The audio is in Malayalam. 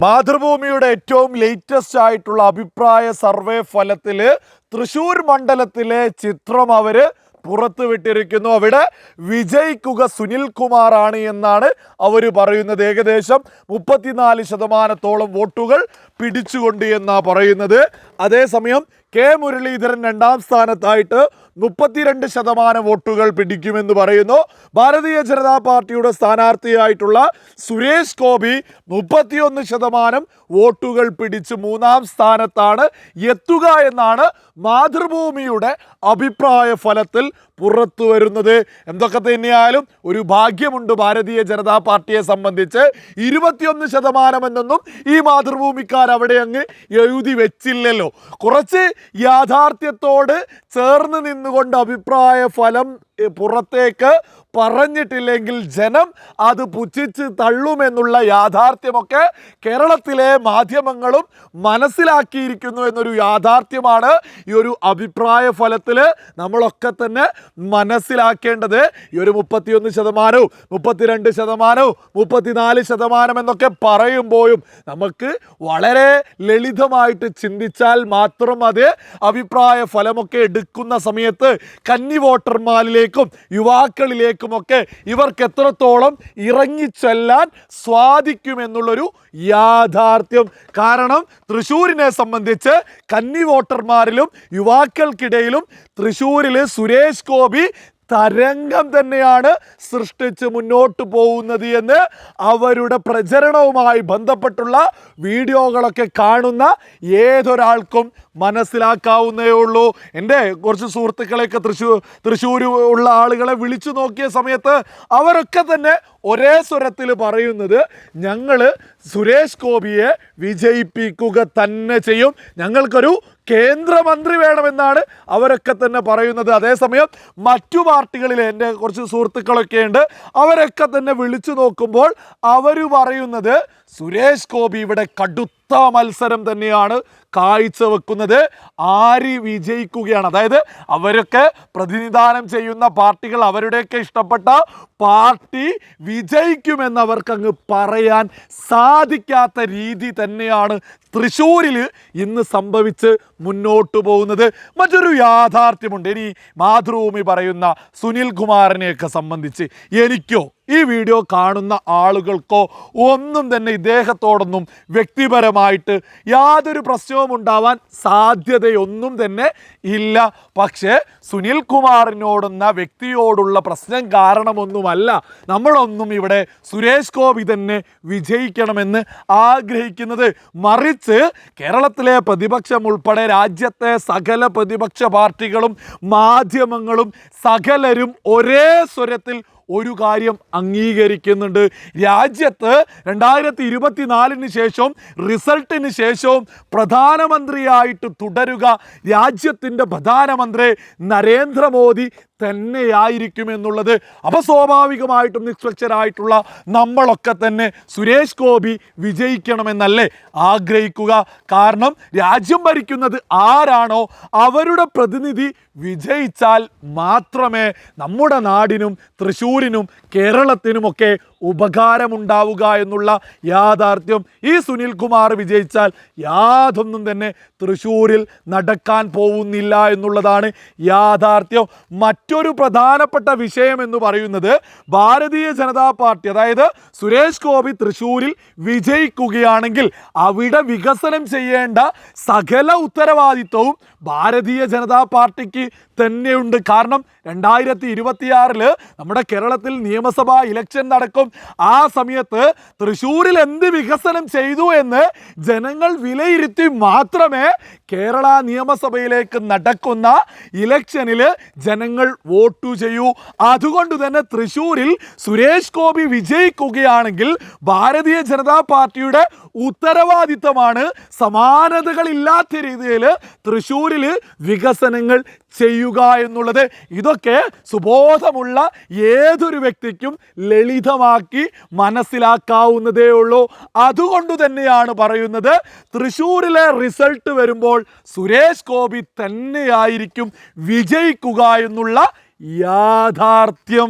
മാതൃഭൂമിയുടെ ഏറ്റവും ലേറ്റസ്റ്റ് ആയിട്ടുള്ള അഭിപ്രായ സർവേ ഫലത്തിൽ തൃശൂർ മണ്ഡലത്തിലെ ചിത്രം പുറത്തു പുറത്തുവിട്ടിരിക്കുന്നു അവിടെ വിജയിക്കുക സുനിൽ ആണ് എന്നാണ് അവർ പറയുന്നത്. ഏകദേശം മുപ്പത്തിനാല് ശതമാനത്തോളം വോട്ടുകൾ പിടിച്ചുകൊണ്ട് എന്നാ പറയുന്നത്? അതേസമയം കെ മുരളീധരൻ രണ്ടാം സ്ഥാനത്തായിട്ട് മുപ്പത്തിരണ്ട് ശതമാനം വോട്ടുകൾ പിടിക്കുമെന്ന് പറയുന്നു. ഭാരതീയ ജനതാ പാർട്ടിയുടെ സ്ഥാനാർത്ഥിയായിട്ടുള്ള സുരേഷ് ഗോപി മുപ്പത്തിയൊന്ന് ശതമാനം വോട്ടുകൾ പിടിച്ച് മൂന്നാം സ്ഥാനത്താണ് എത്തുക എന്നാണ് മാതൃഭൂമിയുടെ അഭിപ്രായ ഫലത്തിൽ പുറത്തു വരുന്നത്. എന്തൊക്കെ തന്നെയായാലും ഒരു ഭാഗ്യമുണ്ട് ഭാരതീയ ജനതാ പാർട്ടിയെ സംബന്ധിച്ച്. ഇരുപത്തിയൊന്ന് ശതമാനം എന്നൊന്നും ഈ മാതൃഭൂമിക്കാർ അവിടെ അങ്ങ് എഴുതി വെച്ചില്ലല്ലോ. കുറച്ച് യാഥാർത്ഥ്യത്തോട് ചേർന്ന് നിന്നുകൊണ്ട് അഭിപ്രായ ഫലം പുറത്തേക്ക് പറഞ്ഞിട്ടില്ലെങ്കിൽ ജനം അത് പുച്ഛിച്ച് തള്ളുമെന്നുള്ള യാഥാർത്ഥ്യമൊക്കെ കേരളത്തിലെ മാധ്യമങ്ങളും മനസ്സിലാക്കിയിരിക്കുന്നു എന്നൊരു യാഥാർത്ഥ്യമാണ് ഈ ഒരു അഭിപ്രായ ഫലത്തിൽ നമ്മളൊക്കെ തന്നെ മനസ്സിലാക്കേണ്ടത്. ഈ ഒരു മുപ്പത്തിയൊന്ന് ശതമാനവും മുപ്പത്തിരണ്ട് ശതമാനവും മുപ്പത്തിനാല് ശതമാനം എന്നൊക്കെ പറയുമ്പോഴും നമുക്ക് വളരെ ലളിതമായിട്ട് ചിന്തിച്ചാൽ മാത്രം അത് അഭിപ്രായ ഫലമൊക്കെ എടുക്കുന്ന സമയത്ത് കന്നി വോട്ടർമാരിലേക്കും യുവാക്കളിലേക്കുമൊക്കെ ഇവർക്ക് എത്രത്തോളം ഇറങ്ങിച്ചെല്ലാൻ സാധിക്കുമെന്നുള്ളൊരു യാഥാർത്ഥ്യം. കാരണം തൃശ്ശൂരിനെ സംബന്ധിച്ച് കന്നി വോട്ടർമാരിലും യുവാക്കൾക്കിടയിലും തൃശ്ശൂരിൽ സുരേഷ് ഗോപി തരംഗം തന്നെയാണ് സൃഷ്ടിച്ച് മുന്നോട്ട് പോകുന്നത് എന്ന് അവരുടെ പ്രചരണവുമായി ബന്ധപ്പെട്ടുള്ള വീഡിയോകളൊക്കെ കാണുന്ന ഏതൊരാൾക്കും മനസ്സിലാക്കാവുന്നേ ഉള്ളൂ. എന്റെ കുറച്ച് സുഹൃത്തുക്കളെയൊക്കെ തൃശ്ശൂർ തൃശ്ശൂർ ഉള്ള ആളുകളെ വിളിച്ചു നോക്കിയ സമയത്ത് അവരൊക്കെ തന്നെ ഒരേ സ്വരത്തിൽ പറയുന്നത് ഞങ്ങൾ സുരേഷ് ഗോപിയെ വിജയിപ്പിക്കുക തന്നെ ചെയ്യും. ഞങ്ങൾക്കൊരു കേന്ദ്രമന്ത്രി വേണമെന്നാണ് അവരൊക്കെ തന്നെ പറയുന്നത്. അതേസമയം മറ്റു പാർട്ടികളിൽ എന്റെ കുറച്ച് സുഹൃത്തുക്കളൊക്കെ ഉണ്ട്. അവരൊക്കെ തന്നെ വിളിച്ചു നോക്കുമ്പോൾ അവർ പറയുന്നത് സുരേഷ് ഗോപി ഇവിടെ കടുത്ത മത്സരം തന്നെയാണ് കാഴ്ച വെക്കുന്നത്. ആര് വിജയിക്കുകയാണ്? അതായത് അവരൊക്കെ പ്രതിനിധാനം ചെയ്യുന്ന പാർട്ടികൾ അവരുടെയൊക്കെ ഇഷ്ടപ്പെട്ട പാർട്ടി വിജയിക്കുമെന്ന് അവർക്കങ്ങ് പറയാൻ സാധിക്കാത്ത രീതി തന്നെയാണ് തൃശ്ശൂരിൽ ഇന്ന് സംഭവിച്ച് മുന്നോട്ട് പോകുന്നത്. മറ്റൊരു യാഥാർത്ഥ്യമുണ്ട്. ഇനി മാതൃഭൂമി പറയുന്ന സുനിൽ കുമാറിനെയൊക്കെ സംബന്ധിച്ച് എനിക്കോ ഈ വീഡിയോ കാണുന്ന ആളുകൾക്കോ ഒന്നും തന്നെ ഇദ്ദേഹത്തോടൊന്നും വ്യക്തിപരമായിട്ട് യാതൊരു പ്രശ്നവും ഉണ്ടാവാൻ സാധ്യതയൊന്നും തന്നെ ഇല്ല. പക്ഷേ സുനിൽ കുമാറിനോടുന്ന വ്യക്തിയോടുള്ള പ്രശ്നം കാരണമൊന്നുമല്ല. നമ്മളൊന്നും ഇവിടെ സുരേഷ് ഗോപി തന്നെ വിജയിക്കണമെന്ന് ആഗ്രഹിക്കുന്നത്. മറിച്ച് കേരളത്തിലെ പ്രതിപക്ഷം ഉൾപ്പെടെ രാജ്യത്തെ സകല പ്രതിപക്ഷ പാർട്ടികളും മാധ്യമങ്ങളും സകലരും ഒരേ സ്വരത്തിൽ ഒരു കാര്യം അംഗീകരിക്കുന്നുണ്ട്. രാജ്യത്ത് രണ്ടായിരത്തി ഇരുപത്തിനാലിന് ശേഷവും റിസൾട്ടിന് ശേഷവും പ്രധാനമന്ത്രിയായിട്ട് തുടരുക. രാജ്യത്തിന്റെ പ്രധാനമന്ത്രി നരേന്ദ്രമോദി തന്നെയായിരിക്കും എന്നുള്ളത് അപസ്വാഭാവികമായിട്ടും സ്വാഭാവികമായിട്ടും നിഷ്പക്ഷരായിട്ടുള്ള നമ്മളൊക്കെ തന്നെ സുരേഷ് ഗോപി വിജയിക്കണമെന്നല്ലേ ആഗ്രഹിക്കുക. കാരണം രാജ്യം ഭരിക്കുന്നത് ആരാണോ അവരുടെ പ്രതിനിധി വിജയിച്ചാൽ മാത്രമേ നമ്മുടെ നാടിനും തൃശ്ശൂരിനും കേരളത്തിനുമൊക്കെ ഉപകാരമുണ്ടാവുക എന്നുള്ള യാഥാർത്ഥ്യം ഈ സുനിൽകുമാർ വിജയിച്ചാൽ യാതൊന്നും തന്നെ തൃശ്ശൂരിൽ നടക്കാൻ പോകുന്നില്ല എന്നുള്ളതാണ് യാഥാർത്ഥ്യം. മറ്റൊരു പ്രധാനപ്പെട്ട വിഷയം എന്ന് പറയുന്നത് ഭാരതീയ ജനതാ പാർട്ടി അതായത് സുരേഷ് ഗോപി തൃശ്ശൂരിൽ വിജയിക്കുകയാണെങ്കിൽ അവിടെ വികസനം ചെയ്യേണ്ട സകല ഉത്തരവാദിത്വവും ഭാരതീയ ജനതാ പാർട്ടിക്ക് തന്നെയുണ്ട്. കാരണം രണ്ടായിരത്തി ഇരുപത്തിയാറിൽ നമ്മുടെ കേരളത്തിൽ നിയമസഭാ ഇലക്ഷൻ നടക്കും. ആ സമയത്ത് തൃശ്ശൂരിൽ എന്ത് വികസനം ചെയ്തു എന്ന് ജനങ്ങൾ വിലയിരുത്തി മാത്രമേ കേരള നിയമസഭയിലേക്ക് നടക്കുന്ന ഇലക്ഷനിൽ ജനങ്ങൾ വോട്ടു ചെയ്യൂ. അതുകൊണ്ട് തന്നെ തൃശ്ശൂരിൽ സുരേഷ് ഗോപി വിജയിക്കുകയാണെങ്കിൽ ഭാരതീയ ജനതാ പാർട്ടിയുടെ ഉത്തരവാദിത്തമാണ് സമാനതകളില്ലാത്ത രീതിയിൽ തൃശ്ശൂരിൽ വികസനങ്ങൾ ചെയ്യുക എന്നുള്ളത് ഇതൊക്കെ സുബോധമുള്ള ഏതൊരു വ്യക്തിക്കും ലളിതമാക്കി മനസ്സിലാക്കാവുന്നതേ ഉള്ളൂ. അതുകൊണ്ട് തന്നെയാണ് പറയുന്നത് തൃശ്ശൂരിലെ റിസൾട്ട് വരുമ്പോൾ സുരേഷ് ഗോപി തന്നെയായിരിക്കും വിജയിക്കുക എന്നുള്ള യാഥാർത്ഥ്യം.